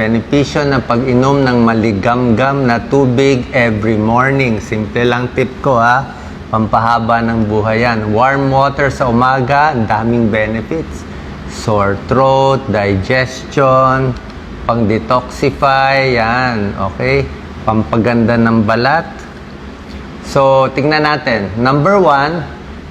Benepisyo ng pag-inom ng maligamgam na tubig every morning. Simple lang tip ko ha. Pampahaba ng buhay yan. Warm water sa umaga, ang daming benefits. Sore throat, digestion, pang-detoxify, yan. Okay? Pampaganda ng balat. So, tingnan natin. Number one,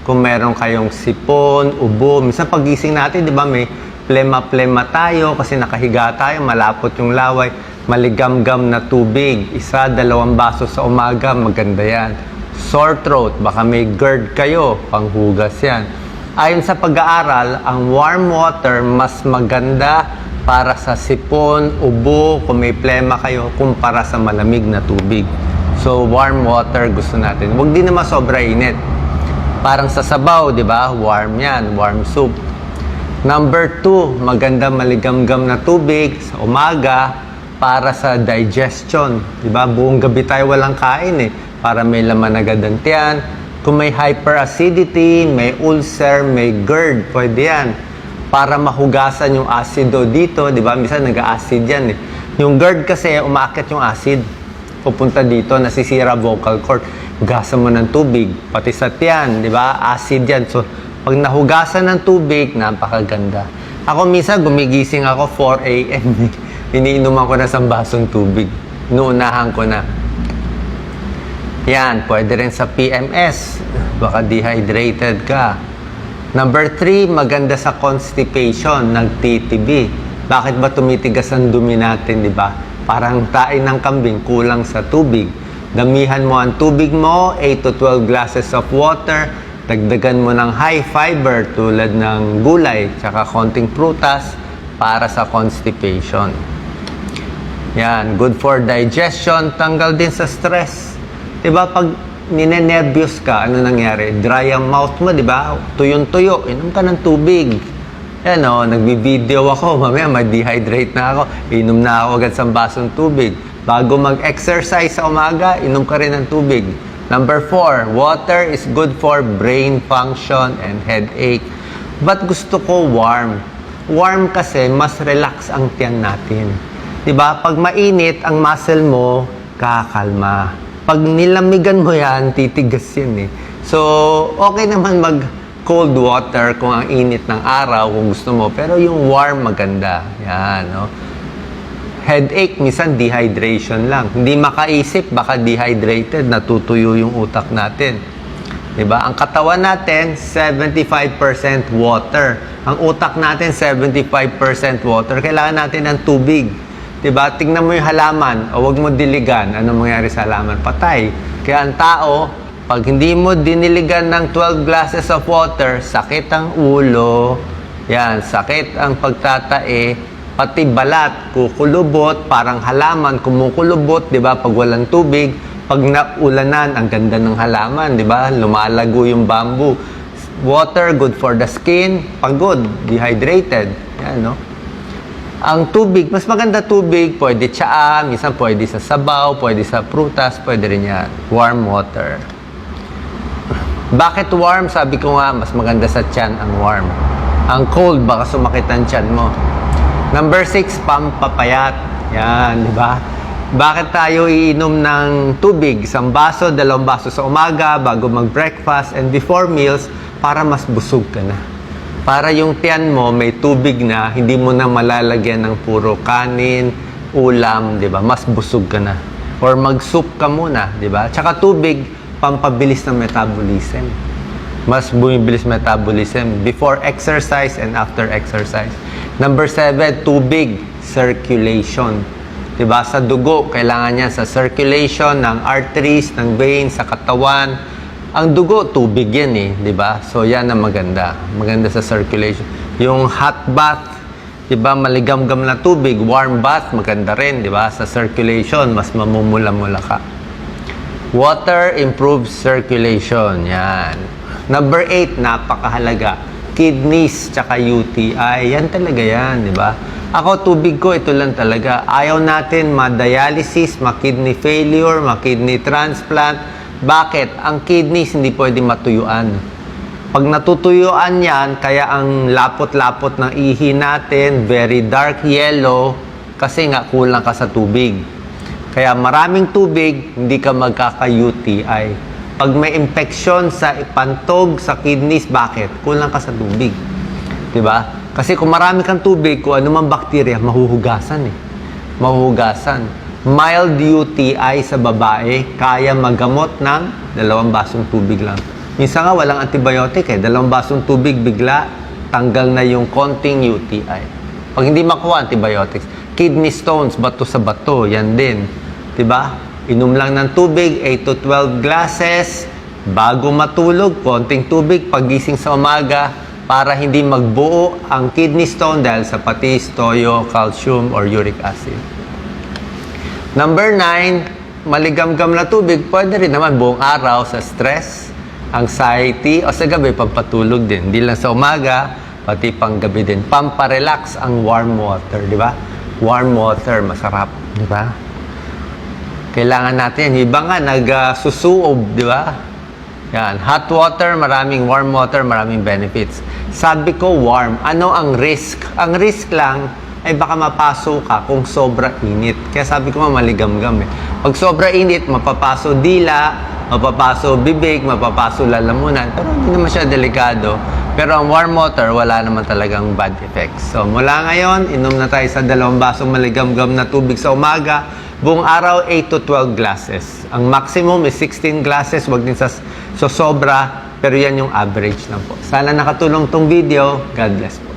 kung meron kayong sipon, ubo, minsan pagising natin, di ba, may plema-plema tayo kasi nakahiga tayo, malapot yung laway, maligamgam na tubig. Isa, dalawang baso sa umaga, maganda yan. Sore throat, baka may GERD kayo, panghugas yan. Ayon sa pag-aaral, ang warm water mas maganda para sa sipon, ubo, kung may plema kayo, kumpara sa malamig na tubig. So, warm water gusto natin. Huwag din naman sobra init. Parang sa sabaw, di ba? Warm yan, warm soup. Number two, maganda maligamgam na tubig sa umaga para sa digestion. Di ba? Buong gabi tayo walang kain eh. Para may laman agad ang tiyan. Kung may hyperacidity, may ulcer, may GERD, pwede yan. Para mahugasan yung acido dito, di ba? Minsan nag-acid yan eh. Yung GERD kasi, umaakit yung acid. Pupunta dito, nasisira vocal cord. Hugasan mo ng tubig, pati sa tiyan, di ba? Acid yan. So, pag nahugasan ng tubig, napakaganda. Ako minsan, gumigising ako 4 a.m. Iniinuman ko na sa basong tubig. Nuunahan ko na. Yan, pwede rin sa PMS. Baka dehydrated ka. Number three, maganda sa constipation, nag-TTB. Bakit ba tumitigas ang dumi natin, di ba? Parang tain ng kambing, kulang sa tubig. Damihan mo ang tubig mo, 8 to 12 glasses of water. Dagdagan mo ng high fiber tulad ng gulay, tsaka konting prutas para sa constipation. Yan, good for digestion, tanggal din sa stress. 'Di ba pag ninenervyos ka, ano nangyari? Dry ang mouth mo, 'di ba? Tuyong-tuyo, inom ka ng tubig. Yan o, nagbi-video ako, mamaya ma-dehydrate na ako, inom na ako agad sa basong tubig. Bago mag-exercise sa umaga, inom ka rin ng tubig. Number four, water is good for brain function and headache. But gusto ko warm. Warm kasi mas relax ang tiyan natin. 'Di ba? Pag mainit ang muscle mo, kakalma. Pag nilamigan mo 'yan, titigas 'yan eh. So, okay naman mag cold water kung ang init ng araw kung gusto mo, pero yung warm maganda. Yan, no? Headache, minsan dehydration lang. Hindi makaisip, baka dehydrated, natutuyo yung utak natin. 'Di ba? Ang katawan natin 75% water. Ang utak natin 75% water. Kailangan natin ng tubig. 'Di ba? Tingnan mo yung halaman, o wag mo diligan. Ano mangyari sa halaman? Patay. Kaya ang tao, pag hindi mo diniligan ng 12 glasses of water, sakit ang ulo. Yan, sakit ang pagtatae, pati balat, kukulubot, parang halaman, kumukulubot, 'di ba? Pag walang tubig, pag naulanan, ang ganda ng halaman, 'di ba? Lumalago yung bamboo. Water good for the skin, pagod, dehydrated. Yan, no? Ang tubig, mas maganda tubig, pwede tsaa, minsan pwede sa sabaw, pwede sa prutas, pwede rin yan. Warm water. Bakit warm? Sabi ko nga, mas maganda sa tiyan ang warm. Ang cold, baka sumakit ang tiyan mo. Number six, pampapayat. Yan, di ba? Bakit tayo iinom ng tubig? Isang baso, dalawang baso sa umaga, bago mag-breakfast, and before meals, para mas busog ka na. Para yung tiyan mo may tubig na, hindi mo na malalagyan ng puro kanin, ulam, 'di ba? Mas busog ka na. Or mag-soup ka muna, 'di ba? Tsaka tubig pampabilis ng metabolism. Mas bumibilis metabolism before exercise and after exercise. Number seven, tubig, circulation. 'Di ba? Sa dugo, kailangan niya sa circulation ng arteries, ng veins, sa katawan, ang dugo, tubig yan eh, di ba? So yan ang maganda. Maganda sa circulation. Yung hot bath, di ba, maligamgam na tubig. Warm bath, maganda rin, di ba? Sa circulation, mas mamumula-mula ka. Water improves circulation. Yan. Number eight, napakahalaga. Kidneys, tsaka UTI. Yan talaga yan, di ba? Ako, tubig ko, ito lang talaga. Ayaw natin ma-dialysis, ma-kidney failure, ma-kidney transplant, bakit? Ang kidneys hindi pwede matuyuan. Pag natutuyuan yan, kaya ang lapot-lapot ng ihi natin, very dark yellow, Kasi nga, kulang ka sa tubig. Kaya maraming tubig, hindi ka magkaka-UTI. Pag may infection sa pantog, sa kidneys, bakit? Kulang ka sa tubig. 'Di ba? Kasi kung marami kang tubig, kung ano mang bakterya, mahuhugasan eh. Mahuhugasan. Mild UTI sa babae, kaya magamot ng dalawang basong tubig lang. Minsan nga walang antibiotic eh. Dalawang basong tubig bigla, tanggal na yung konting UTI. Pag hindi makuha antibiotics, kidney stones, bato sa bato, yan din. 'Di ba? Inom lang ng tubig, 8 to 12 glasses, bago matulog, konting tubig, pagising sa umaga, para hindi magbuo ang kidney stone dahil sa patis, toyo, calcium, or uric acid. Number 9, maligamgam na tubig, pwede rin naman buong araw sa stress, anxiety, o sa gabi, pampatulog din. Hindi lang sa umaga, pati pang gabi din. Pamparelax ang warm water, di ba? Warm water, masarap, di ba? Kailangan natin. Yung Iba nga, nagsusuob, di ba? Yan. Hot water, maraming warm water, maraming benefits. Sabi ko warm. Ano ang risk? Ang risk lang ay baka mapaso ka kung sobra init. Kaya sabi ko nga maligamgam eh. Pag sobra init, mapapaso dila, mapapaso bibig, mapapaso lalamunan. Pero hindi naman siya delikado. Pero ang warm water, wala naman talagang bad effects. So mula ngayon, inom na tayo sa dalawang basong maligamgam na tubig sa umaga. Buong araw, 8 to 12 glasses. Ang maximum is 16 glasses. Huwag din sa so sobra. Pero yan yung average lang po. Sana nakatulong tong video. God bless po.